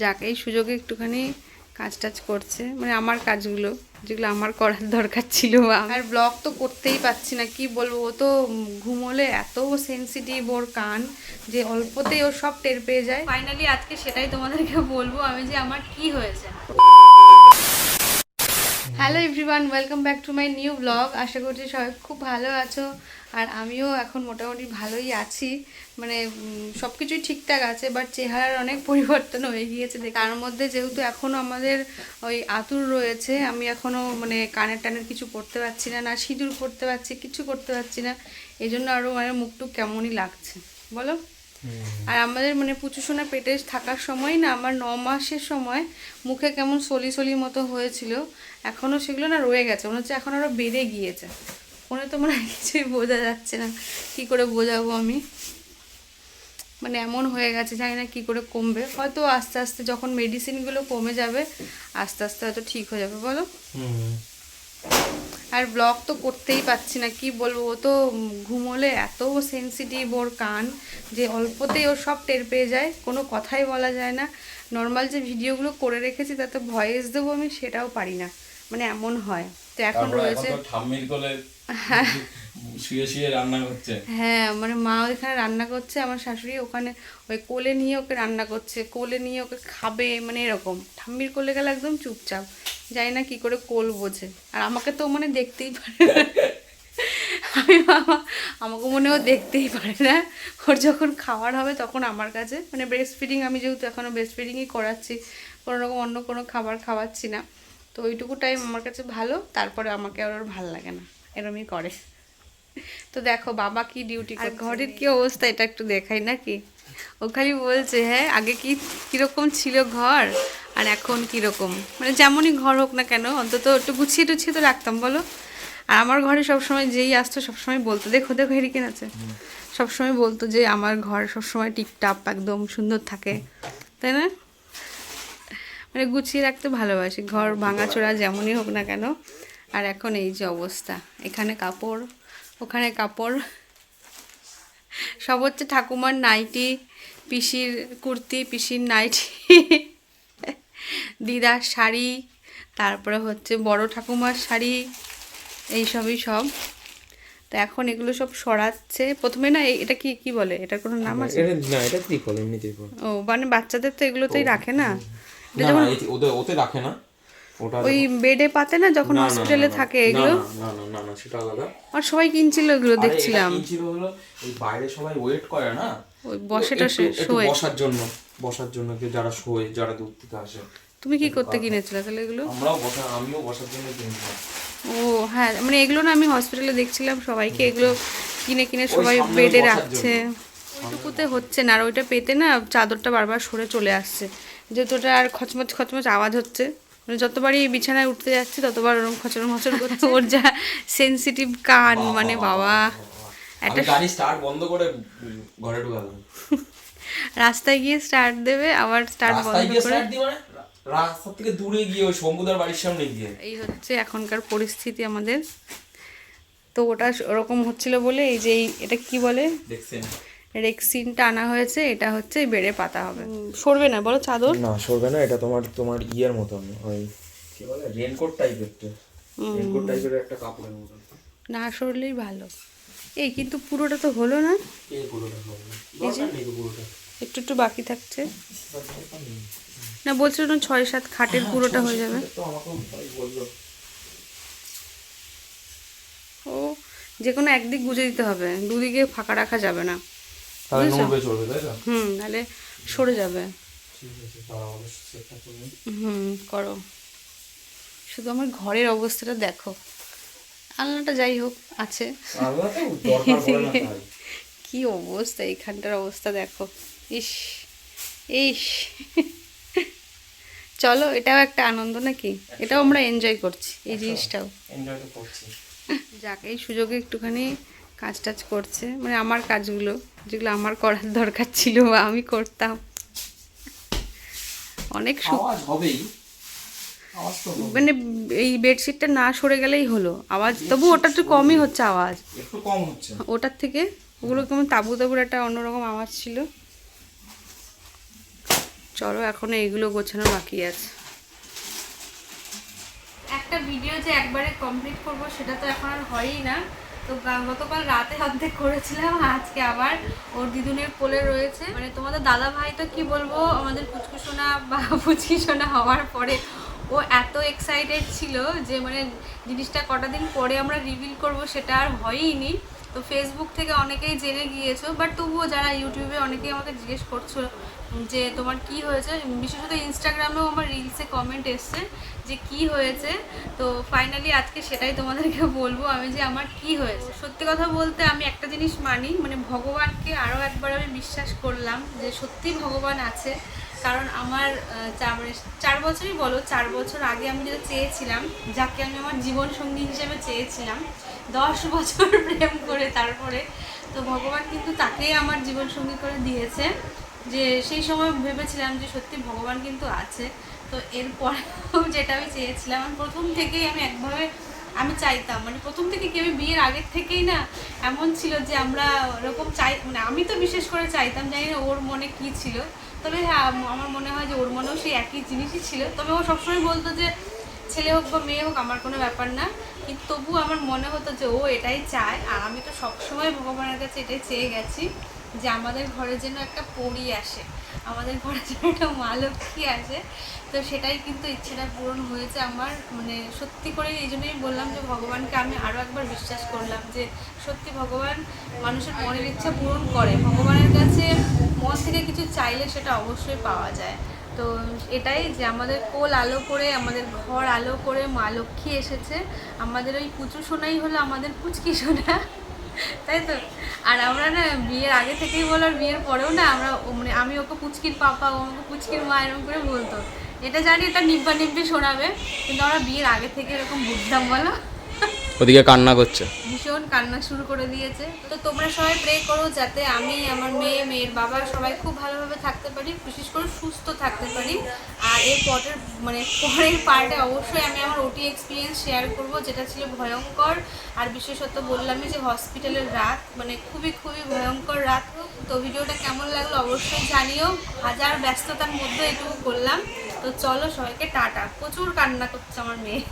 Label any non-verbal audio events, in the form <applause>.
যাক এই সুযোগে একটুখানি কাজ টাজ করছে। মানে আমার কাজগুলো যেগুলো আমার করার দরকার ছিল আর ব্লগ তো করতেই পারছি না কি বলব? ও তো ঘুমোলে এত সেন্সিটিভ ওর কান যে অল্পতেই ও সব টের পেয়ে যায়। ফাইনালি আজকে সেটাই তোমাদেরকে বলব আমি যে আমার কি হয়েছে। Hello everyone welcome back to my new blog আশা করছি সবাই খুব ভালো আছো। আর আমিও এখন মোটামুটি ভালোই আছি। মানে সব কিছুই ঠিকঠাক আছে বাট চেহারার অনেক পরিবর্তন হয়ে গিয়েছে। তার মধ্যে যেহেতু এখনও আমাদের ওই আতুর রয়েছে, আমি এখনও মানে কানের টানের কিছু করতে পারছি না না সিঁদুর করতে পারছি, কিছু করতে পারছি না। এই জন্য আরও মানে মুখটুক কেমনই লাগছে। বলো? আর আমাদের মানে পুচু পুচুসোনা পেটে থাকার সময় না, আমার ন মাসের সময় মুখে কেমন সলি সলি মতো হয়েছিল। এখনও সেগুলো না রয়ে গেছে, মনে হচ্ছে এখন আরও বেড়ে গিয়েছে। ফোনে তো মনে হয় কিছুই বোঝা যাচ্ছে না, কি করে বোঝাবো আমি? মানে এমন হয়ে গেছে, জানি না কী করে কমবে। হয়তো আস্তে আস্তে যখন মেডিসিনগুলো কমে যাবে, আস্তে আস্তে হয়তো ঠিক হয়ে যাবে, বলো? আর ব্লগ তো করতেই পারছি না কি বলব? ও তো ঘুমোলে এত সেন্সিটিভ ওর কান যে অল্পতেই ও সব টের পেয়ে যায় কোনো কথাই বলা যায় না। নর্মাল যে ভিডিওগুলো করে রেখেছি তাতে ভয়েস দেবো আমি সেটাও পারি না। মানে এমন হয়। তো এখন রয়েছে শুয়ে শুয়ে রান্না করছে। হ্যাঁ মানে মা ওইখানে রান্না করছে আমার শাশুড়ি ওখানে ওই কোলে নিয়ে ওকে রান্না করছে কোলে নিয়ে ওকে খাবে মানে এরকম। ঠাম্মির কোলে গেলে একদম চুপচাপ। জানি না কি করে কোল বোঝে আর আমাকে তো মানে দেখতেই পারে না। আমি বাবা আমাকে মনে ও দেখতেই পারে না। ওর যখন খাওয়ার হবে তখন আমার কাছে। মানে ব্রেস্ট ফিডিং আমি যেহেতু এখনও ব্রেস্ট ফিডিংই করাচ্ছি কোনো রকম অন্য কোনো খাবার খাওয়াচ্ছি না। তো ওইটুকু টাইম আমার কাছে ভালো তারপরে আমাকে আর ওর ভালো লাগে না। এরমই করে। তো দেখো বাবা কি ডিউটি আর ঘরের কি অবস্থা এটা একটু দেখাই নাকি? ও খালি বলছে হ্যাঁ আগে কি কীরকম ছিল ঘর? আর এখন কীরকম মানে যেমনই ঘর হোক না কেন অন্তত একটু গুছিয়ে টুছিয়ে তো রাখতাম বলো? আর আমার ঘরে সবসময় যেই আসতো সবসময় বলতো। দেখো দেখো হেরিকেন আছে। সবসময় বলতো যে আমার ঘর সবসময় টিপটাপ একদম সুন্দর থাকে। তাই না? মানে গুছিয়ে রাখতে ভালোবাসি। ঘর ভাঙাচোরা যেমনই হোক না কেন। আর এখন এই যে অবস্থা। এখানে কাপড় ওখানে কাপড়। সব হচ্ছে ঠাকুমার নাইটি পিসির কুর্তি পিসির নাইটি। দিদার শাড়ি তারপরে হচ্ছে বড় ঠাকুমার শাড়ি এইসবই সব। তো এখন এগুলো সব সরাচ্ছে। প্রথমে না এটা কি কি বলে? এটার কোনো নাম আছে? এটা না এটা ত্রিপল এমনি ত্রিপল ও মানে বাচ্চাদের তো এগুলোতেই রাখে না? না না এই- ওদের ওতে রাখে না। ওই বেডে পাতে না যখন হসপিটালে থাকে এগুলো? না না না না সেটা আলাদা। আর সবাই কিনছিল এগুলো দেখছিলাম এটা কি ছিল হলো এই বাইরে সবাই ওয়েট করে না। ওই বসে টসে শোয়ে। বসার জন্য। বসার জন্য কেউ যারা শোয় যারা দূর থেকে আসে। তুমি কি করতে কিনেছিলে তাহলে এগুলো? আমরাও বসা আমিও বসার জন্য কিনছিলাম ও হ্যাঁ মানে এগুলো না আমি হসপিটালে দেখছিলাম সবাইকে এগুলো কিনে কিনে সবাই বেডে রাখছে। ওইটুকুতে হচ্ছে না আর ওইটা পেতে না চাদরটা বারবার সরে চলে আসছে। যেহেতু ওটা আর খচমচ খচমচ আওয়াজ হচ্ছে। মানে যতবারই বিছানায় উঠতে যাচ্ছি ততবার ওরকম খচর মচর করছে। <laughs> ওর যা সেন্সিটিভ কান মানে বাবা আমি গাড়ি স্টার্ট বন্ধ করে ঘরে ঢুকালাম। <laughs> রাস্তায় গিয়ে স্টার্ট দেবে আবার স্টার্ট বন্ধ করে। মানে রাস্তা থেকে দূরে গিয়ে ওই শম্ভুদার বাড়ির সামনে গিয়ে। এই হচ্ছে এখনকার পরিস্থিতি আমাদের। তো ওটা ওরকম হচ্ছিল বলে এই যে এই- এটা কি বলে? দেখছেন রেক্সিনটা আনা হয়েছে এটা হচ্ছে বেড়ে পাতা হবে। সরবে না বলো চাদর? না সরবে না এটা তোমার তোমার ইয়ের মতন ওই কি বলে রেনকোট টাইপের রেনকোট টাইপের একটা কাপড়ের মতন। না সরলেই ভালো। এই কিন্তু পুরোটা তো হলো না। এই পুরোটা হবে না। পুরোটা। একটু একটু বাকি থাকছে। না বলছিল না ছয় সাত খাটের পুরোটা হয়ে যাবে। ও যে কোনো একদিক গুজে দিতে হবে। দুদিকে ফাঁকা রাখা যাবে না। হুম তাহলে সরে যাবে। হুম করো। শুধু আমার ঘরের অবস্থাটা দেখো। আলনাটা যাই হোক আছে। <laughs> কি অবস্থা এইখানটার অবস্থা দেখো। ইস ইস। চলো এটাও একটা আনন্দ নাকি? এটাও আমরা এনজয় করছি এই জিনিসটাও। এনজয় করছি। যাক এই সুযোগে একটুখানি কাজ টাজ করছে। মানে আমার কাজগুলো যেগুলো আমার করার দরকার ছিল বা আমি করতাম। অনেক হবেই। মানে এই বেডশিটটা না সরে গেলেই হলো। আওয়াজ তবু ওটা একটু কমই হচ্ছে আওয়াজ। একটু কম হচ্ছে। ওটার থেকে ওগুলো কেমন তাবু তাবুর একটা অন্যরকম আওয়াজ ছিল। চলো, এখনও এইগুলো গোছানো বাকি আছে। একটা ভিডিও যে একবারে কমপ্লিট করব, সেটা তো এখন আর হয়ই না। তো গতকাল রাতে অর্ধেক করেছিলাম, আজকে আবার ওর দিদুনের কোলে রয়েছে। মানে তোমাদের দাদা ভাই তো কি বলব, আমাদের পুচকুসোনা বা <laughs> পুচকিসোনা হওয়ার পরে ও এত এক্সাইটেড ছিল যে মানে জিনিসটা কটা দিন পরে আমরা রিভিল করব, সেটা আর হয়ইনি তো ফেসবুক থেকে অনেকেই জেনে গিয়েছো বাট তবুও যারা ইউটিউবে অনেকেই আমাকে জিজ্ঞেস করছ যে তোমার কি হয়েছে, বিশেষত ইনস্টাগ্রামেও আমার রিলসে কমেন্ট এসছে যে কি হয়েছে। তো ফাইনালি আজকে সেটাই তোমাদেরকে বলব আমি যে আমার কি হয়েছে। সত্যি কথা বলতে আমি একটা জিনিস মানি মানে ভগবানকে আরও একবার আমি বিশ্বাস করলাম যে সত্যি ভগবান আছে। কারণ আমার মানে চার বছরই বলো, চার বছর আগে আমি যেটা চেয়েছিলাম, যাকে আমি আমার জীবন সঙ্গী হিসেবে চেয়েছিলাম দশ বছর প্রেম করে তারপরে তো ভগবান কিন্তু তাকেই আমার জীবন সঙ্গী করে দিয়েছে। যে সেই সময় ভেবেছিলাম যে সত্যি ভগবান কিন্তু আছে। তো এরপরেও <laughs> যেটা আমি চেয়েছিলাম, আমি প্রথম থেকেই আমি একভাবে আমি চাইতাম। মানে প্রথম থেকে কি আমি বিয়ের আগের থেকেই না এমন ছিল যে আমরা ওরকম চাই মানে আমি তো বিশেষ করে চাইতাম, জানি না ওর মনে কি ছিল। তবে হ্যাঁ আমার মনে হয় যে ওর মনেও সেই একই জিনিসই ছিল। তবে ও সবসময় বলতো যে ছেলে হোক বা মেয়ে হোক, আমার কোনো ব্যাপার না। কিন্তু তবু আমার মনে হতো যে ও এটাই চায়। আর আমি তো সবসময় ভগবানের কাছে এটাই চেয়ে গেছি যে আমাদের ঘরে যেন একটা পরি আসে। আমাদের ঘরে যেন একটা মা লক্ষ্মী আসে। তো সেটাই কিন্তু ইচ্ছেটা পূরণ হয়েছে আমার। মানে সত্যি করে এই জন্যই বললাম যে ভগবানকে আমি আরও একবার বিশ্বাস করলাম যে সত্যি ভগবান মানুষের মনের ইচ্ছা পূরণ করে। ভগবানের কাছে মন থেকে কিছু চাইলে সেটা অবশ্যই পাওয়া যায়। তো এটাই যে আমাদের কোল আলো করে, আমাদের ঘর আলো করে মা লক্ষ্মী এসেছে। আমাদের ওই পুচু সোনাই হলো আমাদের পুচকি সোনা। তাই তো? আর আমরা না বিয়ের আগে থেকেই বলো, আর বিয়ের পরেও না আমরা মানে আমি ওকে পুচকির পাপা, ও আমাকে পুচকির মা এরকম করে বলতো। এটা জানি এটা নিব্বা নিব্বি শোনাবে, কিন্তু আমরা বিয়ের আগে থেকে এরকম বুঝতাম বলো। ওদিকে কান্না করছে। ভীষণ কান্না শুরু করে দিয়েছে। তো তোমরা সবাই প্রে করো যাতে আমি, আমার মেয়ে, মেয়ের বাবা সবাই খুব ভালোভাবে থাকতে পারি, বিশেষ করে সুস্থ থাকতে পারি। আর এর পরের মানে পরের পার্টে অবশ্যই আমি আমার ওটি এক্সপিরিয়েন্স শেয়ার করব, যেটা ছিল ভয়ঙ্কর। আর বিশেষত বললামই যে হসপিটালের রাত মানে খুবই খুবই ভয়ঙ্কর রাত। তো ভিডিওটা কেমন লাগল অবশ্যই জানিও। হাজার ব্যস্ততার মধ্যে এটুকু করলাম। তো চলো সবাইকে টাটা। প্রচুর কান্না করছে আমার মেয়ে।